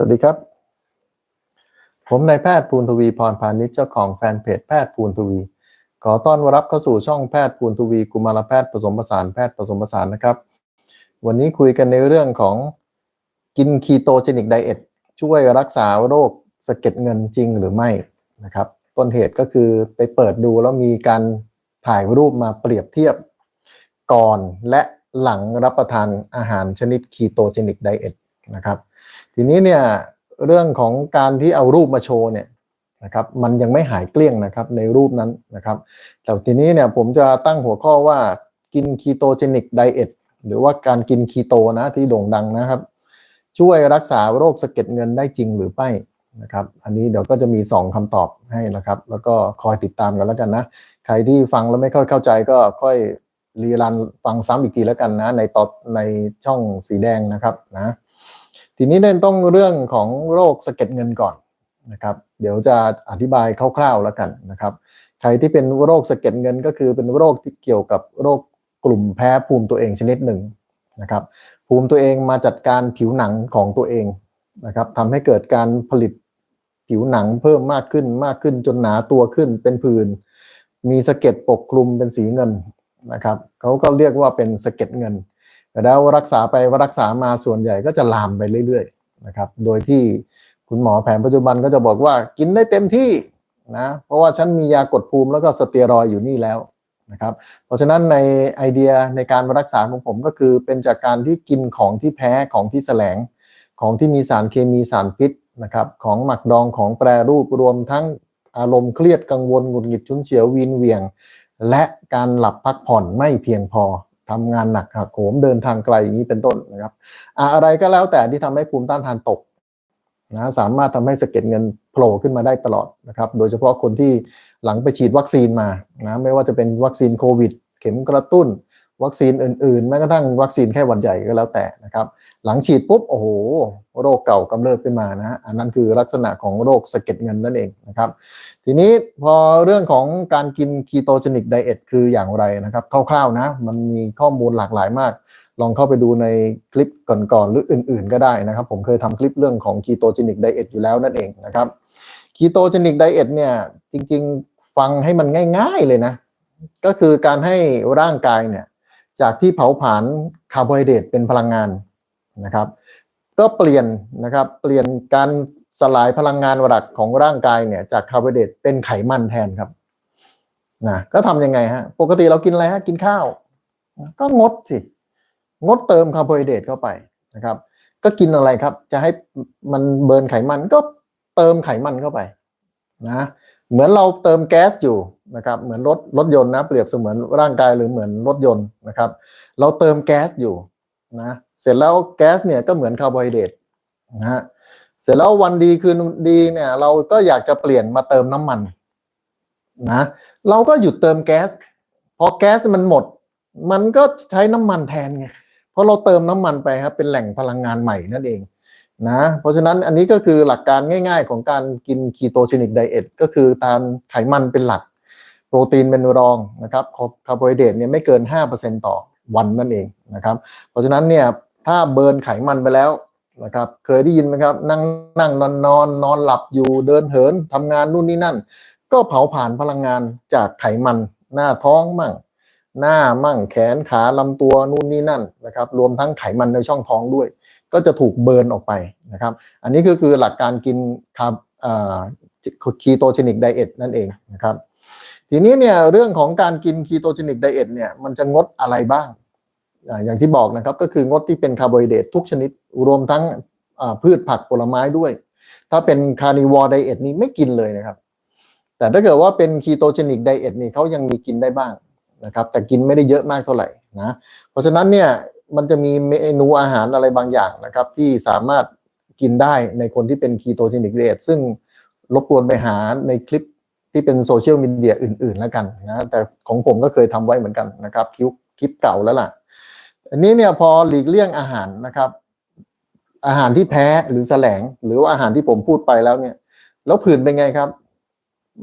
สวัสดีครับ ผมนายแพทย์ภูนทวีพรพาณิชย์เจ้าของแฟนเพจแพทย์ภูนทวี ขอต้อนรับเข้าสู่ช่องแพทย์ภูนทวี กุมารแพทย์ผสมผสานแพทย์ผสมผสานนะครับ วันนี้คุยกันในเรื่องของกินคีโตเจนิกไดเอทช่วยรักษาโรคสะเก็ดเงินจริงหรือไม่นะครับ ต้นเหตุก็คือไปเปิดดูแล้วมีการถ่ายรูปมาเปรียบเทียบก่อนและหลังรับประทานอาหารชนิดคีโตเจนิกไดเอทนะครับ ทีนี้เนี่ยเรื่องของการที่เอารูปมาโชว์เนี่ยนะครับมันยังไม่หายเกลี้ยงนะครับในรูปนั้นนะครับ แต่ทีนี้เนี่ยผมจะตั้งหัวข้อว่ากินคีโตเจนิกไดเอทหรือว่าการกินคีโตนะที่โด่งดังนะครับ ช่วยรักษาโรคสะเก็ดเงินได้จริงหรือไม่นะครับ อันนี้เดี๋ยวก็จะมี 2คำตอบให้นะครับ แล้วก็คอยติดตามกันแล้วกันนะ ใครที่ฟังแล้วไม่ค่อยเข้าใจก็ค่อยรีรันฟังซ้ำอีกทีแล้วกันนะ ในตอนในช่องสีแดงนะครับนะ ทีนี้เนี่ยต้องเรื่องของโรคสะเก็ดเงินก่อนนะครับ เดี๋ยวจะอธิบายคร่าวๆแล้วกันนะครับ ใครที่เป็นโรคสะเก็ดเงินก็คือเป็นโรคที่เกี่ยวกับโรคกลุ่มแพ้ภูมิตัวเองชนิดหนึ่งนะครับ ภูมิตัวเองมาจัดการผิวหนังของตัวเองนะครับทำให้เกิดการผลิตผิวหนังเพิ่มมากขึ้นมากขึ้นจนหนาตัวขึ้นเป็นผื่นมีสะเก็ดปกคลุมเป็นสีเงินนะครับเขาก็เรียกว่าเป็นสะเก็ดเงิน แต่แล้วรักษาไปว่ารักษามาส่วนใหญ่ก็จะลามไปเรื่อยๆนะครับ โดยที่คุณหมอแผนปัจจุบันก็จะบอกว่ากินได้เต็มที่นะ เพราะว่าฉันมียากดภูมิแล้วก็สเตียรอยอยู่นี่แล้วนะครับ เพราะฉะนั้นในไอเดียในการรักษาของผมก็คือเป็นจากการที่กินของที่แพ้ของที่แสลง ของที่มีสารเคมีสารพิษนะครับ ของหมักดองของแปรรูปรวมทั้งอารมณ์เครียดกังวลหงุดหงิดชุนเฉียววีนเวียง และการหลับพักผ่อนไม่เพียงพอ ทำงานหนักหักโหมเดินทางไกลอย่างนี้เป็นต้นนะครับ อะไรก็แล้วแต่ที่ทำให้ภูมิต้านทานตกนะสามารถทำให้สะเก็ดเงินโผล่ขึ้นมาได้ตลอดนะครับโดยเฉพาะคนที่หลังไปฉีดวัคซีนมานะไม่ว่าจะเป็นวัคซีนโควิด เข็มกระตุ้น วัคซีนอื่นๆแม้กระทั่งวัคซีนแค่หวัดใหญ่ก็แล้วแต่นะครับ หลังฉีดปุ๊บโอ้โหโรคเก่ากำเริบขึ้นมานะอันนั้นคือลักษณะของโรคสะเก็ดเงินนั่นเองนะครับ ทีนี้พอเรื่องของการกินคีโตเจนิกไดเอทคืออย่างไรนะครับ คร่าวๆนะมันมีข้อมูลหลากหลายมาก ลองเข้าไปดูในคลิปก่อนๆหรืออื่นๆ ก็ได้นะครับ ผมเคยทำคลิปเรื่องของคีโตเจนิกไดเอทอยู่แล้วนั่นเองนะครับคีโตเจนิกไดเอทเนี่ยจริงๆ ฟังให้มันง่าย ๆเลยนะก็คือการให้ร่างกายเนี่ย จากที่เผาผลาญคาร์โบไฮเดรตเป็นพลังงานนะครับ ก็เปลี่ยนนะครับเปลี่ยนการสลายพลังงานหลักของร่างกายเนี่ยจากคาร์โบไฮเดรตเป็นไขมันแทนครับนะก็ทำยังไงฮะปกติเรากินอะไรฮะกินข้าว ก็งดสิงดเติมคาร์โบไฮเดรตเข้าไปนะครับ ก็กินอะไรครับ จะให้มันเบิร์นไขมันก็เติมไขมันเข้าไปนะเหมือนเราเติมแก๊สอยู่ นะครับเหมือนรถรถยนต์นะเปรียบเสมือนร่างกายหรือเหมือนรถยนต์นะครับ เราเติมแก๊สอยู่นะเสร็จแล้วแก๊สเนี่ยก็เหมือนคาร์โบไฮเดรตนะฮะเสร็จแล้ววันดีคืนดีเนี่ยเราก็อยากจะเปลี่ยนมาเติมน้ำมันนะเราก็หยุดเติมแก๊สพอแก๊สมันหมด มันก็ใช้น้ำมันแทนไงเพราะเราเติมน้ำมันไปครับเป็นแหล่งพลังงานใหม่นั่นเองนะเพราะฉะนั้นอันนี้ก็คือหลักการง่าย ๆ ของการกินคีโตเชนิกไดเอทก็คือตามไขมันเป็นหลัก โปรตีนเป็นรองนะครับคาร์โบไฮเดรตเนี่ยไม่เกิน 5%ต่อวันนั่นเองนะครับ เพราะฉะนั้นเนี่ยถ้าเบิร์นไขมันไปแล้วนะครับเคยได้ยินไหมครับนั่งนั่งนอนนอนนอนหลับอยู่เดินเหินทำงานนู่นนี่นั่น ก็เผาผ่านพลังงานจากไขมัน หน้าท้องมั่ง หน้ามั่งแขนขาลำตัวนู่นนี่นั่นนะครับรวมทั้งไขมันในช่องท้องด้วย ก็จะถูกเบิร์นออกไปนะครับ อันนี้ก็คือหลักการกินคาร์คีโตเจนิกไดเอทนั่นเองนะครับ ทีนี้เนี่ยเรื่องของการกินคีโตเจนิกไดเอทเนี่ยมันจะงดอะไรบ้าง อย่างที่บอกนะครับก็คืองดที่เป็นคาร์โบไฮเดรตทุกชนิดรวมทั้งพืชผักผลไม้ด้วย ถ้าเป็นคาร์นิวอร์ไดเอทนี้ไม่กินเลยนะครับ แต่ถ้าเกิดว่าเป็นคีโตเจนิกไดเอทนี่เขายังมีกินได้บ้างนะครับ แต่กินไม่ได้เยอะมากเท่าไหร่นะเพราะฉะนั้นเนี่ยมันจะมีเมนูอาหารอะไรบางอย่างนะครับ ที่สามารถกินได้ในคนที่เป็นคีโตเจนิกไดเอทซึ่งรบกวนไปหาในคลิป ที่เป็นโซเชียลมีเดียอื่น ๆ แล้วกันนะแต่ของผมก็เคยทำไว้เหมือนกันนะครับคลิปคลิปเก่าแล้วล่ะ อันนี้เนี่ยพอหลีกเลี่ยงอาหารนะครับ อาหารที่แพ้หรือแสลง หรือว่าอาหารที่ผมพูดไปแล้วเนี่ย แล้วผื่นเป็นไงครับ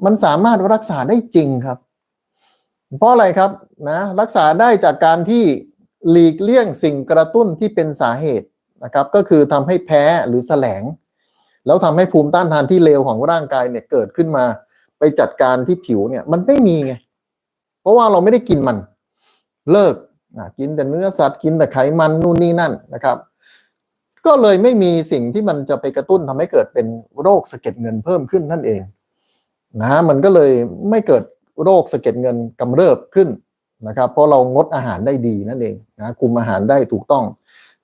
มันสามารถรักษาได้จริงครับ เพราะอะไรครับนะรักษาได้จากการที่หลีกเลี่ยงสิ่งกระตุ้นที่เป็นสาเหตุนะครับ ก็คือทำให้แพ้หรือแสลง แล้วทำให้ภูมิต้านทานที่เลวของร่างกายเนี่ยเกิดขึ้นมา ไปจัดการที่ผิวเนี่ย มันไม่มีไง เพราะว่าเราไม่ได้กินมัน เลิกนะกินแต่เนื้อสัตว์กินแต่ไขมันนู่นนี่นั่นนะครับ ก็เลยไม่มีสิ่งที่มันจะไปกระตุ้นทำให้เกิดเป็นโรคสะเก็ดเงินเพิ่มขึ้นนั่นเองนะมันก็เลยไม่เกิดโรคสะเก็ดเงินกำเริบขึ้นนะครับ เพราะเรางดอาหารได้ดีนั่นเองนะคุมอาหารได้ถูกต้อง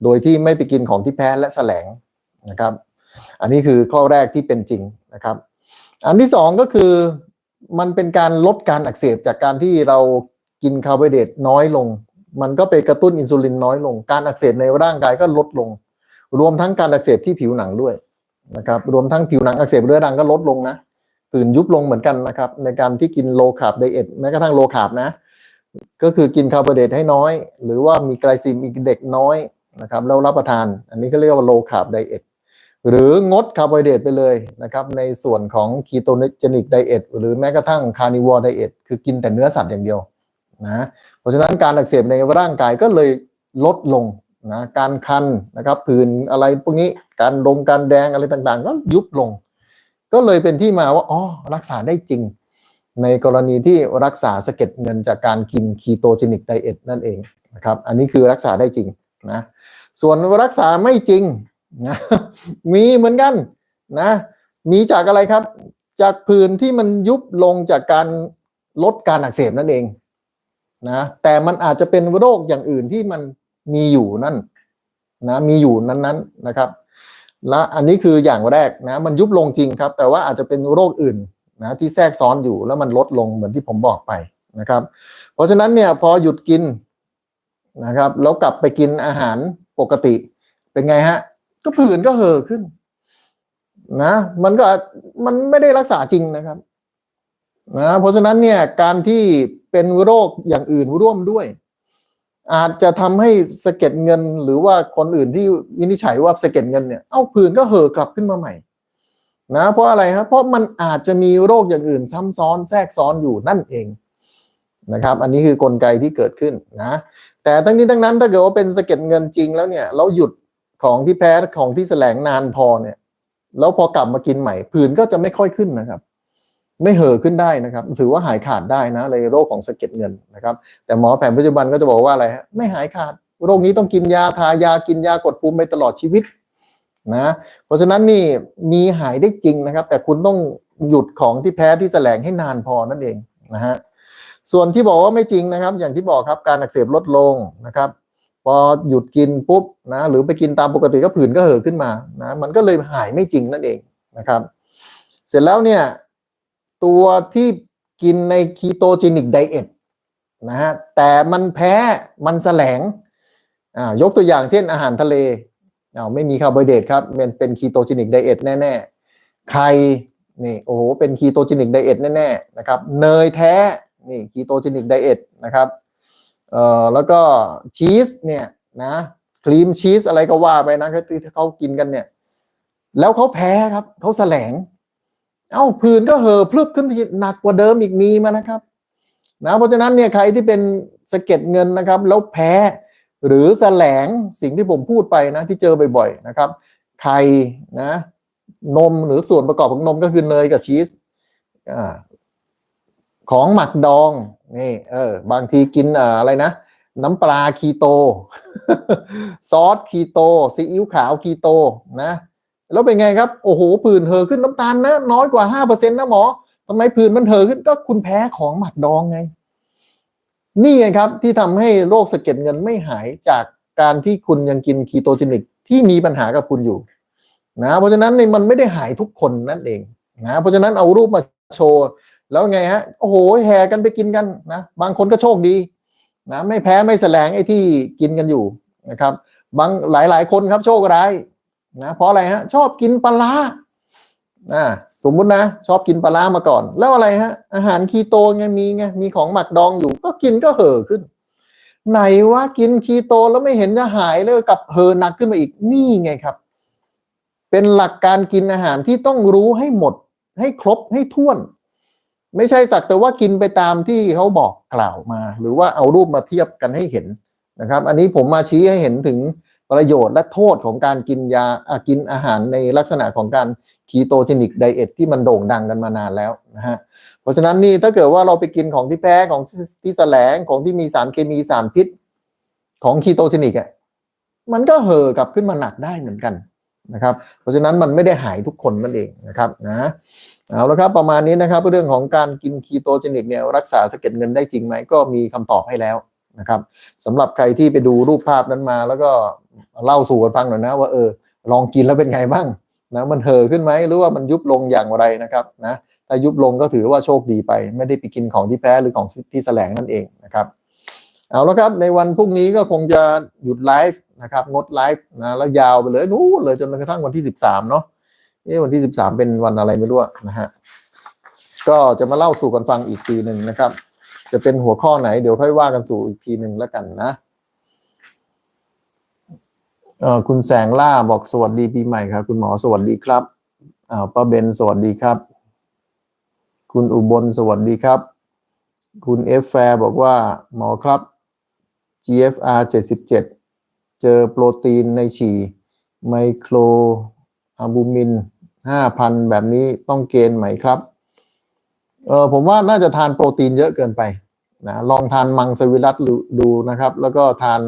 โดยที่ไม่ไปกินของที่แพ้และแสลงนะครับ อันนี้คือข้อแรกที่เป็นจริงนะครับ อันที่สองก็คือมันเป็นการลดการอักเสบจากการที่เรากินคาร์โบไฮเดรตน้อยลง มันก็ไปกระตุ้นอินซูลินน้อยลง การอักเสบในร่างกายก็ลดลง รวมทั้งการอักเสบที่ผิวหนังด้วยนะครับ รวมทั้งผิวหนังอักเสบเรื้อรังก็ลดลงนะผื่นยุบลงเหมือนกันนะครับ ในการที่กินโลคาร์บไดเอทแม้กระทั่งโลคาร์บนะ ก็คือกินคาร์โบไฮเดรตให้น้อย หรือว่ามีไกลซีมิกเด็กน้อยนะครับแล้วรับประทาน อันนี้ก็เรียกว่าโลคาร์บไดเอท หรืองดคาร์โบไฮเดรตไปเลยนะครับในส่วนของคีโตเจนิกไดเอทหรือแม้กระทั่งคาร์นิวอร์ไดเอทคือกินแต่เนื้อสัตว์อย่างเดียวนะเพราะฉะนั้นการอักเสบในร่างกายก็เลยลดลงนะการคันนะครับผื่นอะไรพวกนี้การดงการแดงอะไรต่างๆ ก็ยุบลง ก็เลยเป็นที่มาว่าอ๋อรักษาได้จริง ในกรณีที่รักษาสะเก็ดเงินจากการกินคีโตเจนิกไดเอทนั่นเองนะครับอันนี้คือรักษาได้จริงนะส่วนรักษาไม่จริง นะมีเหมือนกันนะ มีจากอะไรครับ จากผื่นที่มันยุบลงจากการลดการอักเสบนั่นเองนะแต่มันอาจจะเป็นโรคอย่างอื่นที่มันมีอยู่นั่นนะมีอยู่นั้นๆนนะครับ และอันนี้คืออย่างแรกนะ มันยุบลงจริงครับ แต่ว่าอาจจะเป็นโรคอื่นนะที่แทรกซ้อนอยู่แล้วมันลดลงเหมือนที่ผมบอกไปนะครับ เพราะฉะนั้นเนี่ยพอหยุดกินนะครับ แล้วกลับไปกินอาหารปกติเป็นไงฮะ ก็ผื่นก็เห่อขึ้น นะ มันก็มันไม่ได้รักษาจริงนะครับ นะ เพราะฉะนั้นเนี่ยการที่เป็นโรคอย่างอื่นร่วมด้วย อาจจะทำให้สะเก็ดเงินหรือว่าคนอื่นที่วินิจฉัยว่าสะเก็ดเงินเนี่ยเอ้าผื่นก็เห่อกลับขึ้นมาใหม่ นะ เพราะอะไรครับเพราะมันอาจจะมีโรคอย่างอื่น ซ้ำซ้อนแทรกซ้อนอยู่นั่นเองนะครับ อันนี้คือกลไกที่เกิดขึ้นนะ แต่ทั้งนี้ทั้งนั้นถ้าเกิดว่าเป็นสะเก็ดเงินจริงแล้วเนี่ย เราหยุด ของที่แพ้ของที่แสลงนานพอเนี่ย แล้วพอกลับมากินใหม่ผื่นก็จะไม่ค่อยขึ้นนะครับ ไม่เห่อขึ้นได้นะครับ ถือว่าหายขาดได้นะในโรคของสะเก็ดเงินนะครับ แต่หมอแผนปัจจุบันก็จะบอกว่าอะไรฮะไม่หายขาด โรคนี้ต้องกินยาทายากินยากดภูมิไปตลอดชีวิตนะเพราะฉะนั้นนี่มีหายได้จริงนะครับ แต่คุณต้องหยุดของที่แพ้ที่แสลงให้นานพอนั่นเองนะฮะส่วนที่บอกว่าไม่จริงนะครับ อย่างที่บอกครับการอักเสบลดลงนะครับ พอหยุดกินปุ๊บนะหรือไปกินตามปกติก็ผื่นก็เห่อขึ้นมานะมันก็เลยหายไม่จริงนั่นเองนะครับ เสร็จแล้วเนี่ยตัวที่กินในคีโตเจนิกไดเอทนะฮะแต่มันแพ้มันแสลงอ่ายกตัวอย่างเช่นอาหารทะเลเอาไม่มีคาร์โบไฮเดรตครับมันเป็นคีโตเจนิกไดเอทแน่ๆไข่นี่โอ้โหเป็นคีโตเจนิกไดเอทแน่ๆนะครับเนยแท้นี่คีโตเจนิกไดเอทนะครับ เอ่อแล้วก็ชีสเนี่ยนะครีมชีสอะไรก็ว่าไปนะที่เขากินกันเนี่ย แล้วเขาแพ้ครับเขาแสลง เอ้าผื่นก็เห่อพลึบขึ้นหนักกว่าเดิมอีกมีมานะครับนะเพราะฉะนั้นเนี่ยใครที่เป็นสะเก็ดเงินนะครับ แล้วแพ้หรือแสลงสิ่งที่ผมพูดไปนะที่เจอบ่อยๆนะครับไข่นะ นมหรือส่วนประกอบของนมก็คือเนยกับชีสอของหมักดอง นี่เออบางทีกินอ่าอะไรนะ น้ำปลาคีโต ซอสคีโตซีอิ๊วขาวคีโตนะ แล้วเป็นไงครับ โอ้โหผื่นเห่อขึ้นน้ำตาลนะ น้อยกว่าห้าเปอร์เซ็นต์นะหมอทำไมผื่นมันเห่อขึ้นก็คุณแพ้ของหมักดองไง นี่ไงครับที่ทำให้โรคสะเก็ดเงินไม่หายจากการที่คุณยังกินคีโตเจนิกที่มีปัญหากับคุณอยู่นะเพราะฉะนั้นนี่มันไม่ได้หายทุกคนนั่นเองนะเพราะฉะนั้นเอารูปมาโชว์ แล้วไงฮะโอ้โหแห่กันไปกินกันนะบางคนก็โชคดีนะไม่แพ้ไม่แสลงไอ้ที่กินกันอยู่นะครับบางหลาย ๆ คนครับโชคร้ายนะเพราะอะไรฮะชอบกินปลาร้าอ่าสมมุตินะ ชอบกินปลามาก่อน แล้วอะไรฮะ อาหารคีโตไงมีไงมีของหมักดองอยู่ ก็กินก็เห่อขึ้น ไหนว่ากินคีโตแล้วไม่เห็นจะหายเลยกลับเห่อหนักขึ้นมาอีกนี่ไงครับ เป็นหลักการกินอาหารที่ต้องรู้ให้หมด ให้ครบให้ท่วน ไม่ใช่สักแต่ว่ากินไปตามที่เขาบอกกล่าวมา หรือว่าเอารูปมาเทียบกันให้เห็นนะครับ อันนี้ผมมาชี้ให้เห็นถึงประโยชน์และโทษของการกินยาอะกินอาหารในลักษณะของการคีโตเจนิกไดเอทที่มันโด่งดังกันมานานแล้วนะฮะเพราะฉะนั้นนี่ถ้าเกิดว่าเราไปกินของที่แพ้ของที่แสลงของที่มีสารเคมีสารพิษของคีโตเจนิกอะมันก็เห่อกลับขึ้นมาหนักได้เหมือนกันนะครับ เพราะฉะนั้นมันไม่ได้หายทุกคนนั่นเองนะครับนะ เอาละครับประมาณนี้นะครับเรื่องของการกินคีโตเจนิกเนี่ยรักษาสะเก็ดเงินได้จริงไหมก็มีคำตอบให้แล้วนะครับสำหรับใครที่ไปดูรูปภาพนั้นมา แล้วก็เล่าสู่กันฟังหน่อยนะว่าเออลองกินแล้วเป็นไงบ้างนะมันเห่อขึ้นไหมหรือว่ามันยุบลงอย่างไรนะครับนะถ้ายุบลงก็ถือว่าโชคดีไป ไม่ได้ไปกินของที่แพ้หรือของที่แสลงนั่นเองนะครับเอาละครับในวันพรุ่งนี้ก็คงจะหยุดไลฟ์นะครับงดไลฟ์นะแล้วยาวไปเลยนู้นเลยจนกระทั่งวันที่สิบสาม เนาะวันที่สิบสามเป็นวันอะไรไม่รู้นะฮะก็จะมาเล่าสู่กันฟังอีกทีหนึ่งนะครับ จะเป็นหัวข้อไหนเดี๋ยวค่อยว่ากันสู่อีกทีหนึ่งแล้วกันนะเออคุณแสงล่าบอกสวัสดีปีใหม่ครับ คุณหมอสวัสดีครับอ้าวป้าเบนสวัสดีครับ คุณอุบลสวัสดีครับ คุณเอฟแฟร์บอกว่าหมอครับ GFR 77 เจอโปรตีนในฉี่ไมโครอะบูมิน 5,000แบบนี้ต้องเกณฑ์ไหมครับ เออผมว่าน่าจะทานโปรตีนเยอะเกินไปนะลองทานมังสวิรัตดูดูนะครับ แล้วก็ทาน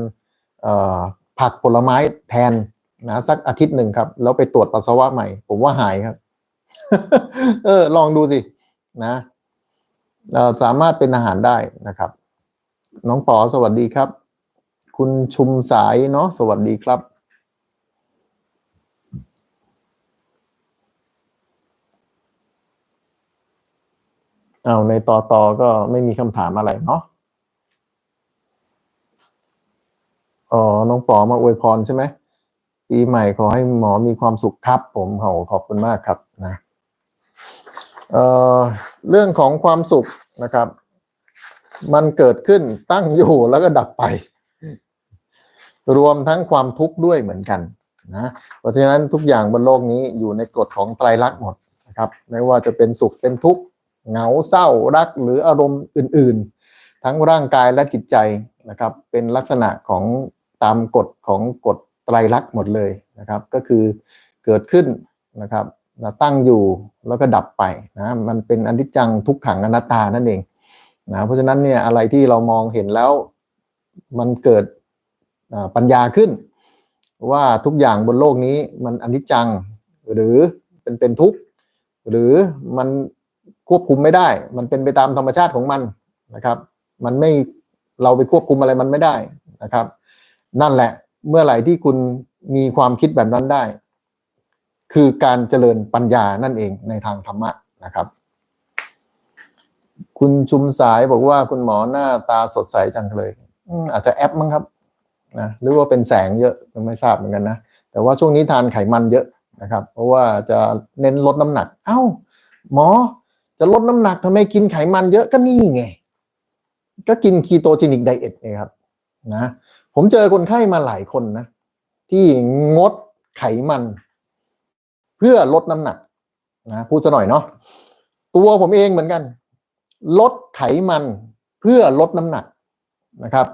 ผักผลไม้แทนนะสักอาทิตย์หนึ่งครับ แล้วไปตรวจปัสสาวะใหม่ ผมว่าหายครับ เออ ลองดูสินะเอ่อสามารถเป็นอาหารได้นะครับ น้องปอสวัสดีครับ คุณชุมสายเนาะสวัสดีครับ เอาในต่อต่อก็ไม่มีคำถามอะไรเนาะอ๋อน้องปอมาอวยพรใช่ไหมปีใหม่ขอให้หมอมีความสุขครับ ผมโหขอบคุณมากครับนะเอ่อเรื่องของความสุขนะครับ มันเกิดขึ้นตั้งอยู่แล้วก็ดับไป รวมทั้งความทุกข์ด้วยเหมือนกันนะเพราะฉะนั้นทุกอย่างบนโลกนี้อยู่ในกฎของไตรลักษณ์หมดนะครับ ไม่ว่าจะเป็นสุขเป็นทุกข์ เหงาเศร้ารักหรืออารมณ์อื่น ๆ ทั้งร่างกายและจิตใจนะครับ เป็นลักษณะของตามกฎของกฎไตรลักษณ์หมดเลยนะครับ ก็คือเกิดขึ้นนะครับตั้งอยู่แล้วก็ดับไปนะมันเป็นอนิจจังทุกขังอนัตตานั่นเองนะเพราะฉะนั้นเนี่ยอะไรที่เรามองเห็นแล้วมันเกิดปัญญาขึ้น ว่าทุกอย่างบนโลกนี้มันอนิจจังหรือเป็นเป็นทุกข์หรือมัน ควบคุมไม่ได้ มันเป็นไปตามธรรมชาติของมันนะครับ มันไม่เราไปควบคุมอะไรมันไม่ได้นะครับ นั่นแหละเมื่อไหร่ที่คุณมีความคิดแบบนั้นได้ คือการเจริญปัญญานั่นเองในทางธรรมะนะครับ คุณชุมสายบอกว่าคุณหมอหน้าตาสดใสจังเลยอาจจะแอปมั้งครับนะหรือว่าเป็นแสงเยอะไม่ทราบเหมือนกันนะแต่ว่าช่วงนี้ทานไขมันเยอะนะครับ เพราะว่าจะเน้นลดน้ำหนัก เอ้า หมอ จะลดน้ำหนักทำไมกินไขมันเยอะก็นี่ไง ก็กินคีโตจินิกไดเอทไงครับนะผมเจอคนไข้มาหลายคนนะ ที่งดไขมัน เพื่อลดน้ำหนักนะพูดซะหน่อยเนาะตัวผมเองเหมือนกัน ลดไขมันเพื่อลดน้ำหนักนะครับ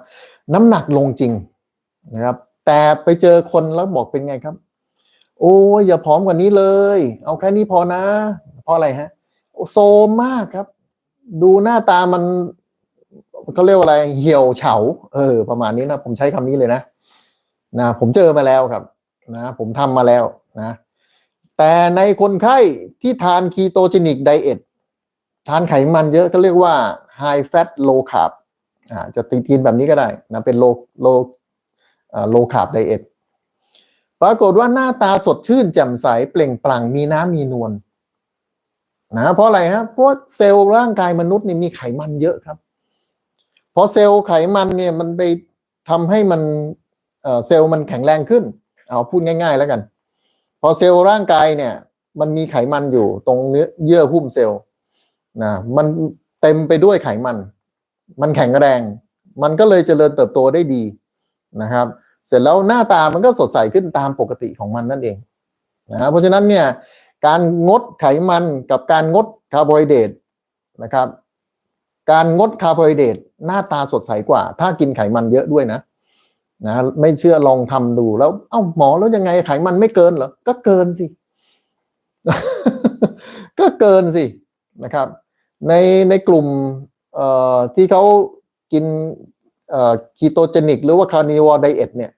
น้ำหนักลงจริงนะครับ แต่ไปเจอคนแล้วบอกเป็นไงครับ โอ้ยอย่าผอมกว่านี้เลย เอาแค่นี้พอนะเพราะอะไรฮะ โซมมากครับ ดูหน้าตามันเขาเรียกว่าอะไรเหี่ยวเฉา เออ ประมาณนี้นะผมใช้คำนี้เลยนะนะผมเจอมาแล้วครับ นะ ผมทำมาแล้วนะ แต่ในคนไข้ที่ทานคีโตเจนิกไดเอททานไขมันเยอะก็เรียกว่า high fat low carb อ่าจะตีกินแบบนี้ก็ได้นะเป็น low low อ่า low carb diet ปรากฏว่าหน้าตาสดชื่นแจ่มใสเปล่งปลั่งมีน้ำมีนวล นะเพราะอะไรฮะเพราะเซลล์ร่างกายมนุษย์นี่มีไขมันเยอะครับพอเซลล์ไขมันเนี่ยมันไปทำให้มันเอ่อเซลล์มันแข็งแรงขึ้น เอาพูดง่าย ๆ แล้วกัน พอเซลล์ร่างกายเนี่ยมันมีไขมันอยู่ตรงเนื้อเยื่อหุ้มเซลล์นะมันเต็มไปด้วยไขมัน มันแข็งแรง มันก็เลยเจริญเติบโตได้ดีนะครับ เสร็จแล้วหน้าตามันก็สดใสขึ้นตามปกติของมันนั่นเองนะเพราะฉะนั้นเนี่ย การงดไขมันกับการงดคาร์โบไฮเดรตนะครับ การงดคาร์โบไฮเดรตหน้าตาสดใสกว่า ถ้ากินไขมันเยอะด้วยนะนะไม่เชื่อลองทำดูแล้ว เอ้าหมอแล้วยังไงไขมันไม่เกินเหรอ ก็เกินสิ ก็เกินสินะครับ ในในกลุ่มเอ่อที่เขากินเอ่อคีโตเจนิก หรือว่าคาร์นิวอร์ไดเอทเนี่ย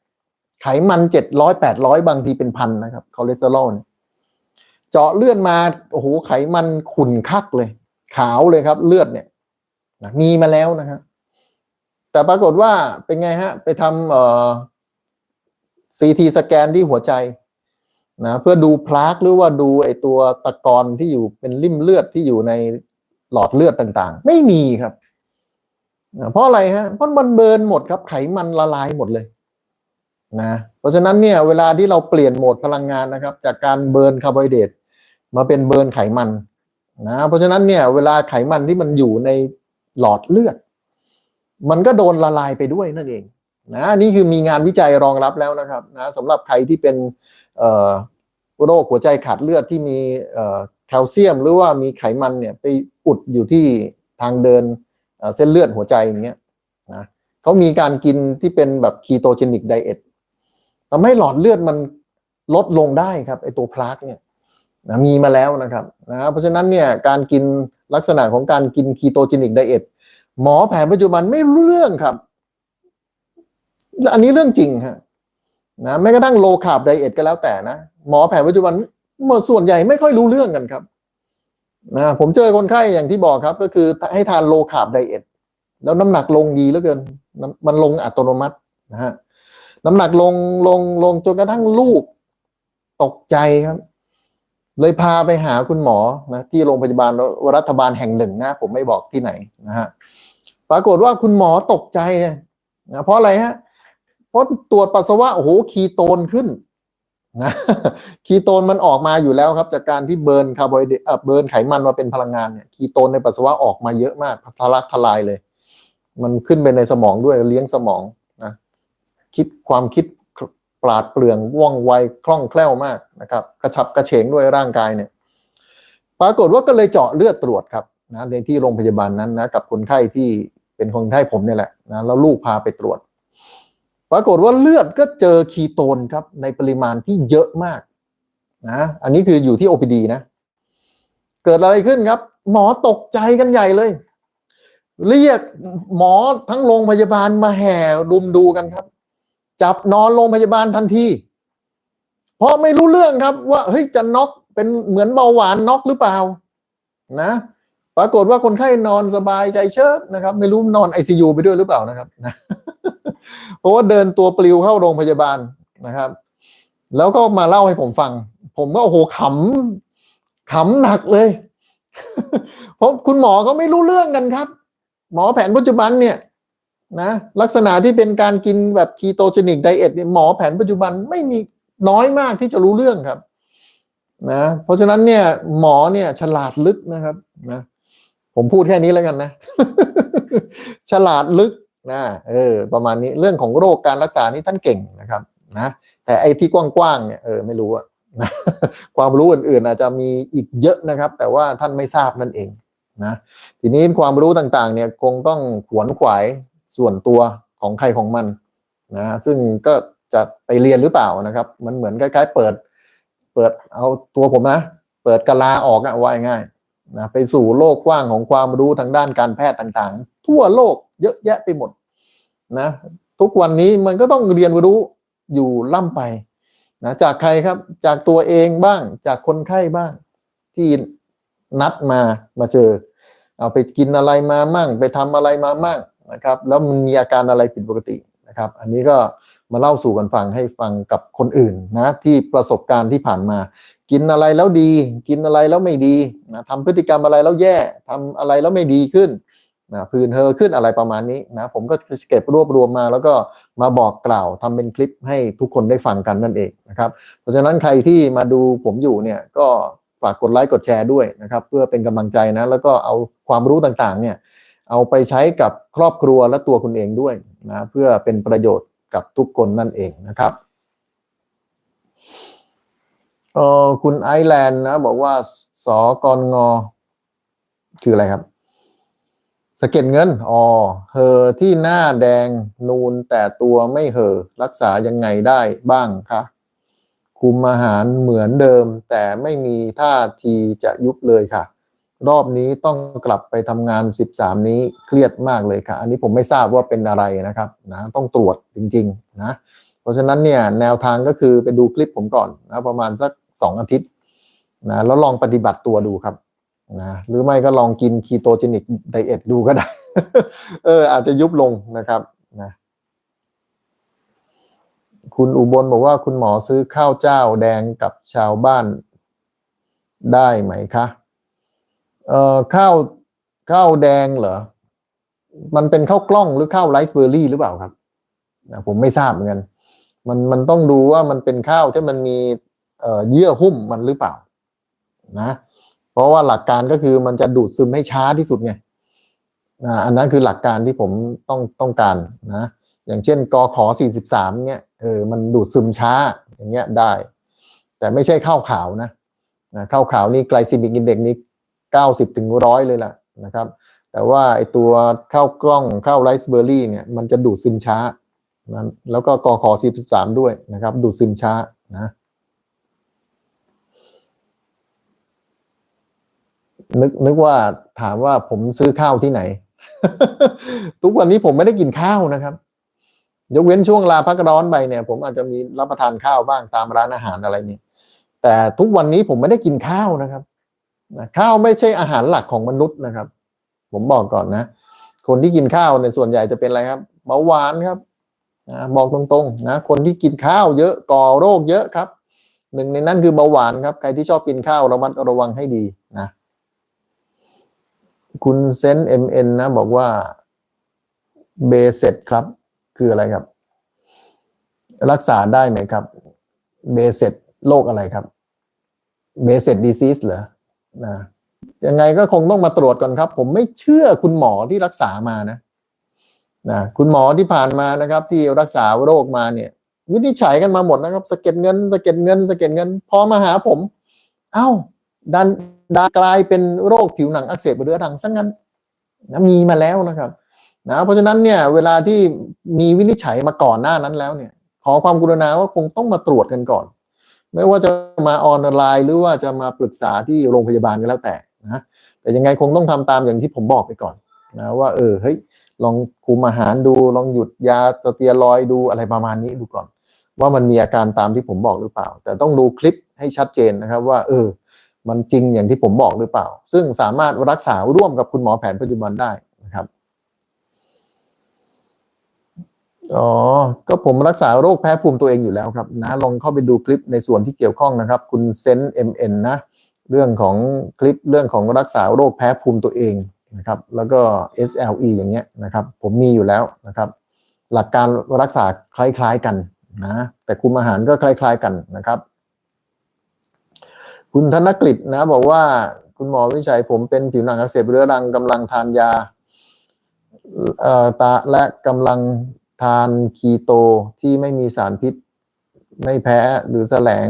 ไขมันเจ็ดร้อยแปดร้อยบางทีเป็นพันนะครับคอเลสเตอรอลเนี่ย เจาะเลือดมาโอ้โหไขมันขุ่นคักเลย ขาวเลยครับ เลือดเนี่ยมีมาแล้วนะครับแต่ปรากฏว่าเป็นไงฮะ ไปทำเอ่อซีทีสแกนที่หัวใจนะเพื่อดูพลากหรือว่าดูไอตัวตะกอนที่อยู่เป็นริ่มเลือดที่อยู่ในหลอดเลือดต่างๆ ไม่มีครับนะเพราะอะไรฮะเพราะมันเบิร์นหมดครับ ไขมันละลายหมดเลยนะเพราะฉะนั้นเนี่ยเวลาที่เราเปลี่ยนโหมดพลังงานนะครับ จากการเบิร์นคาร์โบไฮเดรต มาเป็นเบิร์นไขมันนะเพราะฉะนั้นเนี่ยเวลาไขมันที่มันอยู่ในหลอดเลือด มันก็โดนละลายไปด้วยนั่นเองนะนี่คือมีงานวิจัยรองรับแล้วนะครับนะสำหรับใครที่เป็นโรคหัวใจขาดเลือดที่มีแคลเซียม หรือว่ามีไขมันเนี่ยไปอุดอยู่ที่ทางเดินเเส้นเลือดหัวใจอย่างเงี้ยนะเขามีการกินที่เป็นแบบคีโตเจนิกไดเอททำให้หลอดเลือดมันลดลงได้ครับไอตัวพลาสเนี่ย นะมีมาแล้วนะครับนะเพราะฉะนั้นเนี่ยการกินลักษณะของการกินคีโตเจนิกไดเอทหมอแผนปัจจุบันไม่รู้เรื่องครับ อันนี้เรื่องจริงฮะนะแม้กระทั่งโลคาร์บไดเอทก็แล้วแต่นะ หมอแผนปัจจุบันมส่วนใหญ่ไม่ค่อยรู้เรื่องกันครับนะผมเจอคนไข้อย่างที่บอกครับ ก็คือให้ทานโลคาร์บไดเอทแล้วน้ำหนักลงดีเหลือเกิน มันลงอัตโนมัตินะฮะน้ำหนักลงลงลงจนกระทั่งลูก ตกใจครับ เลยพาไปหาคุณหมอนะที่โรงพยาบาลรัฐบาลแห่งหนึ่งนะ ผมไม่บอกที่ไหนนะฮะปรากฏว่าคุณหมอตกใจนะเพราะอะไรฮะเพราะตรวจปัสสาวะโอ้โหคีโตนขึ้นนะคีโตนมันออกมาอยู่แล้วครับ จากการที่เบิร์นคาร์โบไฮเดรตเบิร์นไขมันมาเป็นพลังงานเนี่ยคีโตนในปัสสาวะออกมาเยอะมากทะลักทลายเลย มันขึ้นไปในสมองด้วยเลี้ยงสมองนะคิดความคิด ปราดเปรื่องว่องไวคล่องแคล่วมากนะครับกระฉับกระเฉงด้วยร่างกายเนี่ยปรากฏว่าก็เลยเจาะเลือดตรวจครับนะในที่โรงพยาบาลนั้นนะกับคนไข้ที่เป็นคนไข้ผมเนี่ยแหละนะแล้วลูกพาไปตรวจ ปรากฏว่าเลือดก็เจอคีโตนครับในปริมาณที่เยอะมากนะอันนี้คืออยู่ที่ OPD นะ เกิดอะไรขึ้นครับ หมอตกใจกันใหญ่เลย เรียกหมอทั้งโรงพยาบาลมาแห่รุมดูกันครับ จับนอนโรงพยาบาลทันที เพราะไม่รู้เรื่องครับว่าเฮ้ยจะน็อกเป็นเหมือนเบาหวานน็อกหรือเปล่า นะ ปรากฏว่าคนไข้นอนสบายใจเชิดนะครับ ไม่รู้นอนไอซียูไปด้วยหรือเปล่านะครับนะเพราะว่าเดินตัวปลิวเข้าโรงพยาบาลนะครับ แล้วก็มาเล่าให้ผมฟัง ผมก็โอ้โหขำขำหนักเลยเพราะคุณหมอเขาไม่รู้เรื่องกันครับ หมอแผนปัจจุบันเนี่ย นะลักษณะที่เป็นการกินแบบคีโตเจนิกไดเอทหมอแผนปัจจุบันไม่มีน้อยมากที่จะรู้เรื่องครับนะเพราะฉะนั้นเนี่ยหมอเนี่ยฉลาดลึกนะครับนะผมพูดแค่นี้แล้วกันนะ ฉลาดลึกนะเออประมาณนี้เรื่องของโรคการรักษานี่ท่านเก่งนะครับนะแต่ไอ้ที่กว้างๆเนี่ยเออไม่รู้อะนะความรู้อื่นๆอาจจะมีอีกเยอะนะครับ แต่ว่าท่านไม่ทราบนั่นเองนะทีนี้ความรู้ต่างๆเนี่ยคงต้องขวนขวาย ส่วนตัวของใครของมันนะซึ่งก็จะไปเรียนหรือเปล่านะครับ มันเหมือนคล้ายๆเปิด เปิดเอาตัวผมนะ เปิดกะลาออกอะว่าง่ายนะไปสู่โลกกว้างของความรู้ทางด้านการแพทย์ต่างๆ ทั่วโลกเยอะแยะไปหมดนะทุกวันนี้มันก็ต้องเรียนรู้อยู่ล่ำไปนะจากใครครับจากตัวเองบ้างจากคนไข้บ้าง ที่นัดมามาเจอ เอาไปกินอะไรมามั่ง ไปทำอะไรมามั่ง นะครับ แล้วมันมีอาการอะไรผิดปกตินะครับ อันนี้ก็มาเล่าสู่กันฟังให้ฟังกับคนอื่นนะที่ประสบการณ์ที่ผ่านมา กินอะไรแล้วดี กินอะไรแล้วไม่ดีนะทำพฤติกรรมอะไรแล้วแย่ทำอะไรแล้วไม่ดีขึ้นนะพื้นเธอขึ้นอะไรประมาณนี้นะผมก็จะเก็บรวบรวมมา แล้วก็มาบอกกล่าวทำเป็นคลิปให้ทุกคนได้ฟังกันนั่นเองนะครับ เพราะฉะนั้นใครที่มาดูผมอยู่เนี่ยก็ฝากกดไลค์กดแชร์ด้วยนะครับ เพื่อเป็นกำลังใจนะแล้วก็เอาความรู้ต่างๆเนี่ย เอาไปใช้กับครอบครัวและตัวคุณเองด้วยนะเพื่อเป็นประโยชน์กับทุกคนนั่นเองนะครับเออคุณไอแลนด์นะ บอกว่าสอกรงอ คืออะไรครับสะเก็ดเงินอ๋อเหอที่หน้าแดงนูนแต่ตัวไม่เห่อรักษายังไงได้บ้างคะคุมอาหารเหมือนเดิม แต่ไม่มีท่าทีจะยุบเลยค่ะ รอบนี้ต้องกลับไปทำงาน 13 นี้เครียดมากเลยค่ะ อันนี้ผมไม่ทราบว่าเป็นอะไรนะครับนะต้องตรวจจริงๆนะเพราะฉะนั้นเนี่ยแนวทางก็คือไปดูคลิปผมก่อนนะประมาณสัก 2 อาทิตย์นะแล้วลองปฏิบัติตัวดูครับนะหรือไม่ก็ลองกินคีโตเจนิกไดเอทดูก็ได้ เอออาจจะยุบลงนะครับนะคุณอุบลบอกว่าคุณหมอซื้อข้าวเจ้าแดงกับชาวบ้านได้ไหมคะ เอ่อข้าวข้าวแดงเหรอ มันเป็นข้าวกล้องหรือข้าวไรซ์เบอร์รี่หรือเปล่าครับผมไม่ทราบเหมือนกัน มันมันต้องดูว่ามันเป็นข้าวที่มันมีเอ่อเยื่อหุ้มมันหรือเปล่า นะ เพราะว่าหลักการก็คือมันจะดูดซึมให้ช้าที่สุดไงอันนั้นคือหลักการที่ผมต้องต้องการนะ อย่างเช่นกอขอ43เนี่ยเออมันดูดซึมช้าอย่างเงี้ยได้ แต่ไม่ใช่ข้าวขาวนะนะข้าวขาวนี่ไกลซิมิกอินเด็กนี่ 90ถึงร้อยเลยล่ะนะครับ แต่ว่าไอตัวข้าวกล้องข้าวไรซ์เบอร์รี่เนี่ยมันจะดูดซึมช้านะแล้วก็กอขอ43 ด้วยนะครับ ดูดซึมช้านะนึกนึกว่าถามว่าผมซื้อข้าวที่ไหน ทุกวันนี้ผมไม่ได้กินข้าวนะครับ ยกเว้นช่วงลาพักร้อนไปเนี่ย ผมอาจจะมีรับประทานข้าวบ้างตามร้านอาหารอะไรนี่แต่ทุกวันนี้ผมไม่ได้กินข้าวนะครับ นะข้าวไม่ใช่อาหารหลักของมนุษย์นะครับ ผมบอกก่อนนะ คนที่กินข้าวในส่วนใหญ่จะเป็นอะไรครับเบาหวานครับนะบอกตรงๆนะคนที่กินข้าวเยอะก่อโรคเยอะครับ หนึ่งในนั้นคือเบาหวานครับ ใครที่ชอบกินข้าวระมัดระวังให้ดีนะคุณเซนเอ็มเอ็นนะ บอกว่าเบเสร็จครับ คืออะไรครับ รักษาได้ไหมครับเบเสร็จโรคอะไรครับเบเสร็จดีซีสเหรอ นะยังไงก็คงต้องมาตรวจก่อนครับ ผมไม่เชื่อคุณหมอที่รักษามานะนะคุณหมอที่ผ่านมานะครับ ที่รักษาโรคมาเนี่ย วินิจฉัยกันมาหมดนะครับสะเก็ดเงินสะเก็ดเงินสะเก็ดเงิน พอมาหาผม เอ้า ดันดันกลายเป็นโรคผิวหนังอักเสบเรื้อรังซะงั้นนะมีมาแล้วนะครับนะเพราะฉะนั้นเนี่ยเวลาที่มีวินิจฉัยมาก่อนหน้านั้นแล้วเนี่ย ขอความกรุณาว่าคงต้องมาตรวจกันก่อน ไม่ว่าจะมาออนไลน์ หรือว่าจะมาปรึกษาที่โรงพยาบาลก็แล้วแต่นะแต่ยังไงคงต้องทำตามอย่างที่ผมบอกไปก่อนนะว่าเออเฮ้ยลองคุมอาหารดู ลองหยุดยาสเตียรอยด์ดูอะไรประมาณนี้ดูก่อน ว่ามันมีอาการตามที่ผมบอกหรือเปล่า แต่ต้องดูคลิปให้ชัดเจนนะครับว่า เออ มันจริงอย่างที่ผมบอกหรือเปล่า ซึ่งสามารถรักษาร่วมกับคุณหมอแผนปัจจุบันได้นะครับ อ๋อ ก็ผมรักษาโรคแพ้ภูมิตัวเองอยู่แล้วครับนะ ลองเข้าไปดูคลิปในส่วนที่เกี่ยวข้องนะครับ คุณเซนเอ็มเอ็นนะ เรื่องของคลิปเรื่องของรักษาโรคแพ้ภูมิตัวเองนะครับ แล้วก็ SLE อย่างเงี้ยนะครับ ผมมีอยู่แล้วนะครับ หลักการรักษาคล้ายๆกันนะ แต่คุมอาหารก็คล้าย ๆกันนะครับ คุณธนกฤษนะ บอกว่าคุณหมอวิจัยผมเป็นผิวหนังอักเสบเรื้อรังกำลังทานยาเอ่อตาและกำลัง ทานคีโตที่ไม่มีสารพิษ ไม่แพ้หรือแสลง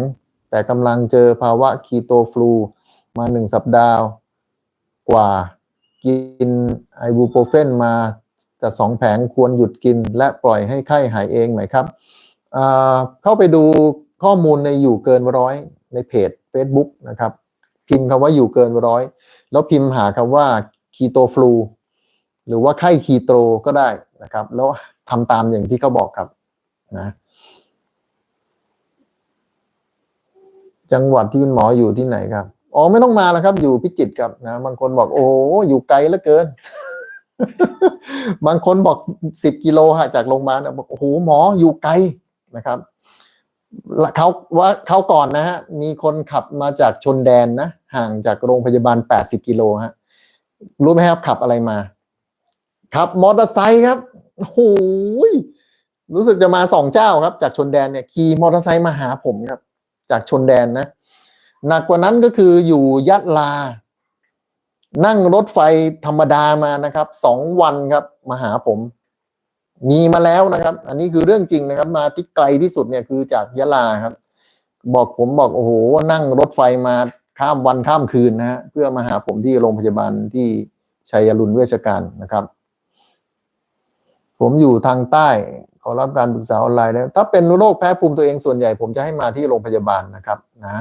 แต่กำลังเจอภาวะคีโตฟลูมาหนึ่งสัปดาห์กว่ากินไอบูโปรเฟนมาจะสองแผงควรหยุดกิน และปล่อยให้ไข้หายเองไหมครับ เข้าไปดูข้อมูลในอยู่เกินร้อยในเพจ Facebook นะครับ พิมพ์คำว่าอยู่เกินร้อยแล้วพิมพ์หาคำว่าคีโตฟลูหรือว่าไข้คีโตก็ได้นะครับ แล้ว ทำตามอย่างที่เขาบอกครับนะจังหวัดที่คุณหมออยู่ที่ไหนครับอ๋อไม่ต้องมาแล้วครับ อยู่พิจิตรครับนะบางคนบอก โอ้อยู่ไกลเหลือเกิน บางคนบอกสิบกิโลห่างจากโรงพยาบาลบอกโอ้โหหมออยู่ไกลนะครับเขาว่าเขาก่อนนะฮะมีคนขับมาจากชนแดนนะห่างจากโรงพยาบาลแปดสิบกิโลฮะรู้ไหมครับขับอะไรมา ขับมอเตอร์ไซค์ครับ โอ้โหรู้สึกจะมาสองเจ้าครับ จากชนแดนเนี่ยขี่มอเตอร์ไซค์มาหาผมครับ จากชนแดนนะ หนักกว่านั้นก็คืออยู่ยะลา นั่งรถไฟธรรมดามานะครับสองวันครับมาหาผม มีมาแล้วนะครับ อันนี้คือเรื่องจริงนะครับ มาที่ไกลที่สุดเนี่ยคือจากยะลาครับ บอกผมบอกโอ้โหนั่งรถไฟมาข้ามวันข้ามคืนนะฮะเพื่อมาหาผมที่โรงพยาบาลที่ชัยรุนเวชการนะครับ ผมอยู่ทางใต้ขอรับการปรึกษาออนไลน์นะถ้าเป็นโรคแพ้ภูมิตัวเองส่วนใหญ่ ผมจะให้มาที่โรงพยาบาลนะครับนะ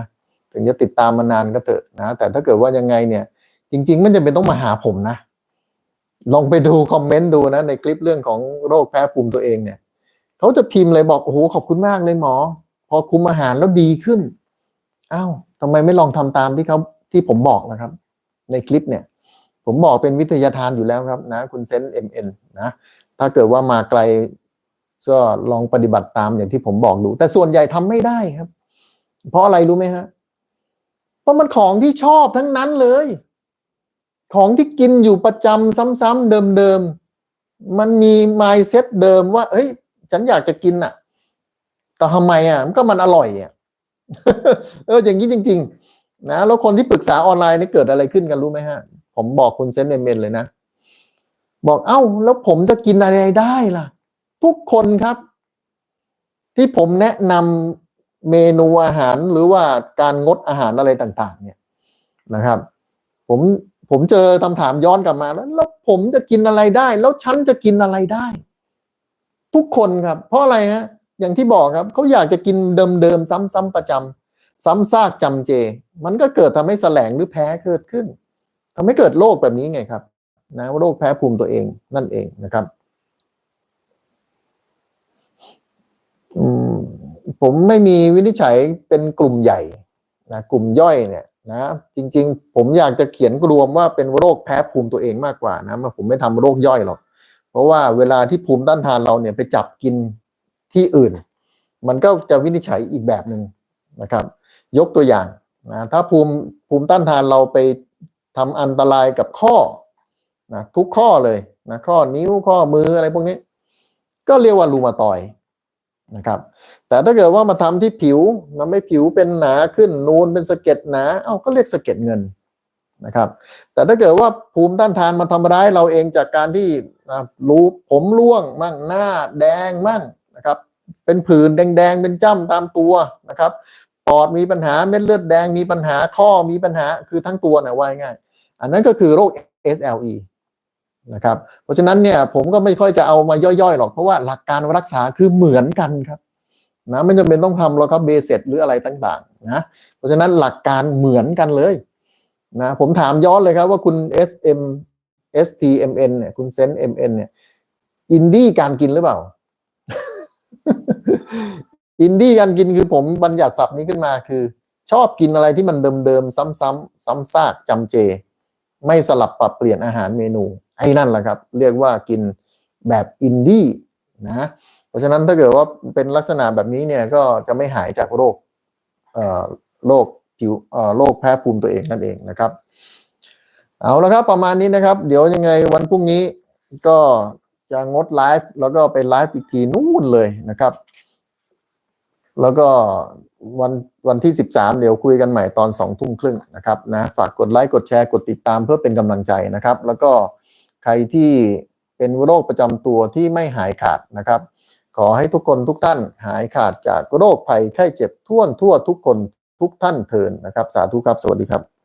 ถึงจะติดตามมานานก็เถอะนะ แต่ถ้าเกิดว่ายังไงเนี่ย จริงๆไม่จำเป็นต้องมาหาผมนะ ลองไปดูคอมเมนต์ดูนะ ในคลิปเรื่องของโรคแพ้ภูมิตัวเองเนี่ยเขาจะพิมพ์เลยบอกโอ้โหขอบคุณมากเลยหมอ พอคุมอาหารแล้วดีขึ้นอ้าวทำไมไม่ลองทำตามที่เขาที่ผมบอกนะครับ ในคลิปเนี่ย ผมบอกเป็นวิทยาทานอยู่แล้วครับนะคุณเซนเอ็มเอ็นนะถ้าเกิดว่ามาไกลก็ลองปฏิบัติตามอย่างที่ผมบอกดู แต่ส่วนใหญ่ทำไม่ได้ครับ เพราะอะไรรู้ไหมฮะเพราะมันของที่ชอบทั้งนั้นเลย ของที่กินอยู่ประจำซ้ำๆเดิมๆมันมี mindset เดิมว่า เฮ้ย ฉันอยากจะกินอะ แต่ทำไมอะมันก็มันอร่อยอะเอออย่างนี้จริง ๆ นะแล้วคนที่ปรึกษาออนไลน์นี่เกิดอะไรขึ้นกันรู้ไหมฮะ ผมบอกคุณเซนเอเมนเลยนะ บอกเอ้า แล้วผมจะกินอะไรได้ล่ะ ทุกคนครับ ที่ผมแนะนำเมนูอาหารหรือว่าการงดอาหารอะไรต่าง ๆ เนี่ยนะครับ ผมผมเจอคำถามย้อนกลับมาแล้ว แล้วผมจะกินอะไรได้ แล้วฉันจะกินอะไรได้ ทุกคนครับ เพราะอะไรฮะอย่างที่บอกครับเขาอยากจะกินเดิมๆซ้ำๆประจำซ้ำซากจำเจ มันก็เกิดทำให้แสลงหรือแพ้เกิดขึ้น ทำให้เกิดโรคแบบนี้ไงครับนะโรคแพ้ภูมิตัวเองนั่นเองนะครับอผมไม่มีวินิจฉัยเป็นกลุ่มใหญ่นะกลุ่มย่อยเนี่ยนะจริง ๆ ผมอยากจะเขียนรวมว่าเป็นโรคแพ้ภูมิตัวเองมากกว่านะมาผมไม่ทำโรคย่อยหรอก เพราะว่าเวลาที่ภูมิต้านทานเราเนี่ยไปจับกินที่อื่น มันก็จะวินิจฉัยอีกแบบหนึ่งนะครับ ยกตัวอย่างนะถ้าภูมิภูมิต้านทานเราไป ทำอันตรายกับข้อนะทุกข้อเลยนะข้อนิ้วข้อมืออะไรพวกนี้ ก็เรียกว่ารูมาตอยนะครับ แต่ถ้าเกิดว่ามาทำที่ผิวมันไม่ผิวเป็นหนาขึ้นนูนเป็นสะเก็ดหนา เอ้าก็เรียกสะเก็ดเงินนะครับ แต่ถ้าเกิดว่าภูมิต้านทานมาทำร้ายเราเองจากการที่นะรูผมร่วงมั่งหน้าแดงมั่งนะครับ เป็นผื่นแดงๆเป็นจ้ำตามตัวนะครับ ปอดมีปัญหาเม็ดเลือดแดงมีปัญหาข้อมีปัญหาคือทั้งตัวนะว่ายง่าย อันนั้นก็คือโรค SLE นะครับ เพราะฉะนั้นเนี่ยผมก็ไม่ค่อยจะเอามาย่อยๆหรอกเพราะว่าหลักการรักษาคือเหมือนกันครับนะไม่จำเป็นต้องทำหรอกครับเบสเซ็ตหรืออะไรต่างๆนะเพราะฉะนั้นหลักการเหมือนกันเลยนะผมถามย้อนเลยครับว่าคุณ SM STMN เนี่ยคุณเซน MN เนี่ยอินดี้การกินหรือเปล่า อินดี้การกินคือผมบัญญัติศัพท์นี้ขึ้นมาคือ ชอบกินอะไรที่มันเดิมๆซ้ำๆซ้ำซากจำเจ ไม่สลับปรับเปลี่ยนอาหารเมนูไอ้นั่นแหละครับ เรียกว่ากินแบบอินดี้นะเพราะฉะนั้นถ้าเกิดว่าเป็นลักษณะแบบนี้เนี่ยก็จะไม่หายจากโรคโรคผิวโรคแพ้ภูมิตัวเองนั่นเองนะครับ เอาละครับประมาณนี้นะครับ เดี๋ยวยังไงวันพรุ่งนี้ก็จะงดไลฟ์แล้วก็ไปไลฟ์อีกทีนู่นเลยนะครับ แล้วก็วันวันที่ 13 เดี๋ยวคุยกันใหม่ตอน2ทุ่มครึ่งนะครับนะฝากกดไลค์กดแชร์กดติดตามเพื่อเป็นกำลังใจนะครับ แล้วก็ใครที่เป็นโรคประจำตัวที่ไม่หายขาดนะครับ ขอให้ทุกคนทุกท่านหายขาดจากโรคภัยไข้เจ็บท่วทั่วทุกคนทุกท่านเทินนะครับ สาธุครับ สวัสดีครับ